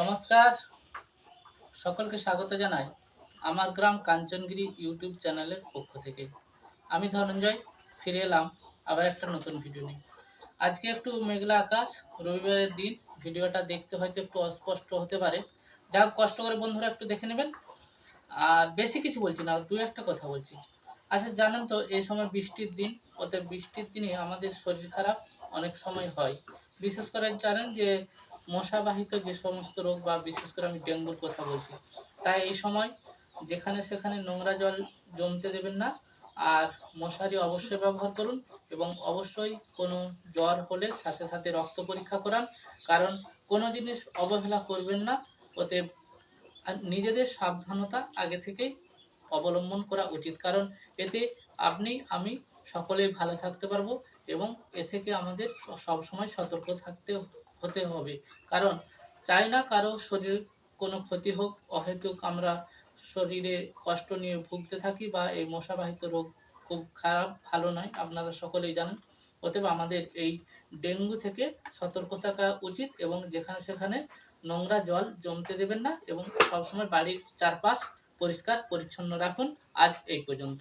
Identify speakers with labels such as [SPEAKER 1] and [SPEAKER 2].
[SPEAKER 1] নমস্কার। সকলকে স্বাগত জানাই আমার গ্রাম কাঞ্চনগিরি ইউটিউব চ্যানেলের পক্ষ থেকে। আমি ধনঞ্জয়, ফিরে এলাম আবার একটা নতুন ভিডিও নিয়ে। আজকে একটু মেঘলা আকাশ, রবিবারের দিন, ভিডিওটা দেখতে হয়তো একটু অস্পষ্ট হতে পারে। যা কষ্ট করে বন্ধুরা একটু দেখে নেবেন। আর বেশি কিছু বলছি না, দু একটা কথা বলছি। আচ্ছা জানেন তো, এই সময় বৃষ্টির দিন ওতে বৃষ্টির দিনে আমাদের শরীর খারাপ, অনেক সময় হয়। বিশেষ করে জানেন যে মশাবাহিত যে সমস্ত রোগ বা বিশেষ করে আমি ডেঙ্গুর কথা বলছি, তাই এই সময় যেখানে সেখানে নোংরা জল জমতে দেবেন না। আর মশারি অবশ্যই ব্যবহার করুন এবং অবশ্যই কোনো জ্বর হলে সাথে সাথে রক্ত পরীক্ষা করান। কারণ কোনো জিনিস অবহেলা করবেন না, ওতে নিজেদের সাবধানতা আগে থেকেই অবলম্বন করা উচিত। কারণ এতে আপনি, আমি সকলেই ভালো থাকতে পারব এবং এ থেকে আমাদের সবসময় সতর্ক থাকতে হতে হবে। কারণ চাই না কারও শরীর কোনো ক্ষতি হোক, অহেতুক আমরা শরীরে কষ্ট নিয়ে ভুগতে থাকি বা এই মশাবাহিত রোগ খুব খারাপ, ভালো নয়, আপনারা সকলেই জানেন। অতএব আমাদের এই ডেঙ্গু থেকে সতর্ক থাকা উচিত এবং যেখানে সেখানে নোংরা জল জমতে দেবেন না এবং সবসময় বাড়ির চারপাশ পরিষ্কার, পরিচ্ছন্ন রাখুন। আজ এই পর্যন্ত।